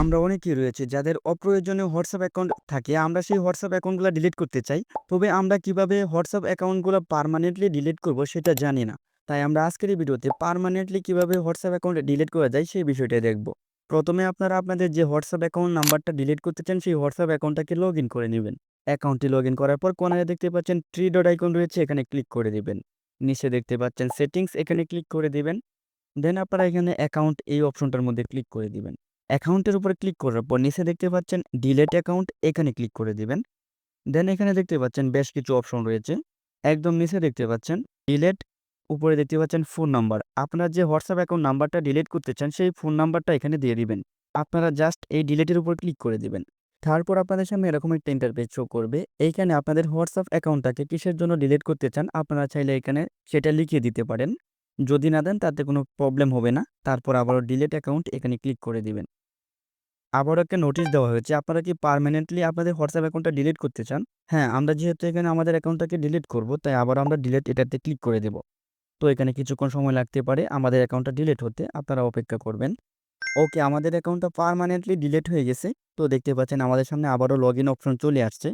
আমরা অনেকেই রয়েছে যাদের অপ্রয়োজনীয় হোয়াটসঅ্যাপ অ্যাকাউন্ট থাকে, আমরা সেই হোয়াটসঅ্যাপ অ্যাকাউন্টগুলো ডিলিট করতে চাই। তবে আমরা কীভাবে হোয়াটসঅ্যাপ অ্যাকাউন্টগুলো পার্মানেন্টলি ডিলিট করব সেটা জানি না। তাই আমরা আজকের এই ভিডিওতে পার্মানেন্টলি কীভাবে হোয়াটসঅ্যাপ অ্যাকাউন্ট ডিলিট করা যায় সেই বিষয়টা দেখব। প্রথমে আপনারা আপনাদের যে হোয়াটসঅ্যাপ অ্যাকাউন্ট নাম্বারটা ডিলিট করতে চান, সেই হোয়াটসঅ্যাপ অ্যাকাউন্টটাকে লগ করে নেবেন। অ্যাকাউন্টটি লগ করার পর কোনায় দেখতে পাচ্ছেন থ্রি ডট আইকন রয়েছে, এখানে ক্লিক করে দেবেন। নিচে দেখতে পাচ্ছেন সেটিংস এখানে ক্লিক করে দিবেন। দেন আপনারা এখানে অ্যাকাউন্ট এই অপশনটার মধ্যে ক্লিক করে দিবেন। অ্যাকাউন্টের উপরে ক্লিক করার পর নিচে দেখতে পাচ্ছেন ডিলেট অ্যাকাউন্ট, এখানে ক্লিক করে দিবেন। দেন এখানে দেখতে পাচ্ছেন বেশ কিছু অপশন রয়েছে। একদম নিচে দেখতে পাচ্ছেন ডিলেট, উপরে দেখতে পাচ্ছেন ফোন নাম্বার। আপনার যে হোয়াটসঅ্যাপ অ্যাকাউন্ট নাম্বারটা ডিলিট করতে চান, সেই ফোন নাম্বারটা এখানে দিয়ে দিবেন। আপনারা জাস্ট এই ডিলেটের উপর ক্লিক করে দিবেন। তারপর আপনাদের সামনে এরকম একটা ইন্টারপেজ শো করবে। এইখানে আপনাদের হোয়াটসঅ্যাপ অ্যাকাউন্টটাকে কিসের জন্য ডিলিট করতে চান, আপনারা চাইলে এখানে সেটা লিখিয়ে দিতে পারেন। যদি না দেন, তাতে কোনো প্রবলেম হবে না। তারপর আবারও ডিলেট অ্যাকাউন্ট এখানে ক্লিক করে দিবেন। আবারও একটা নোটিশ দেওয়া হয়েছে। আপনারা কি পার্মানেন্টলি আপনাদের হোয়াটসঅ্যাপ অ্যাকাউন্টটা ডিলিট করতে চান? হ্যাঁ আমরা যেহেতু এখানে আমাদের অ্যাকাউন্টটাকে ডিলিট করব, তাই আবার আমরা ডিলিট এটাতে ক্লিক করে দেব। তো এখানে কিছুক্ষণ সময় লাগতে পারে আমাদের অ্যাকাউন্টটা ডিলিট হতে, আপনারা অপেক্ষা করবেন। ওকে আমাদের অ্যাকাউন্টটা পারমানেন্টলি ডিলিট হয়ে গেছে। তো দেখতে পাচ্ছেন আমাদের সামনে আবারও লগ ইন অপশন চলে আসছে।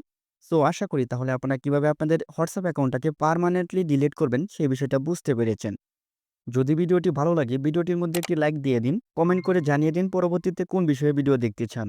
সো আশা করি তাহলে আপনারা কীভাবে আপনাদের হোয়াটসঅ্যাপ অ্যাকাউন্টটাকে পার্মানেন্টলি ডিলিট করবেন, সেই বিষয়টা বুঝতে পেরেছেন। যদি ভিডিওটি ভালো লাগে, ভিডিওটির মধ্যে একটি লাইক দিয়ে দিন, কমেন্ট করে জানিয়ে দিন পরবর্তীতে কোন বিষয়ে ভিডিও দেখতে চান।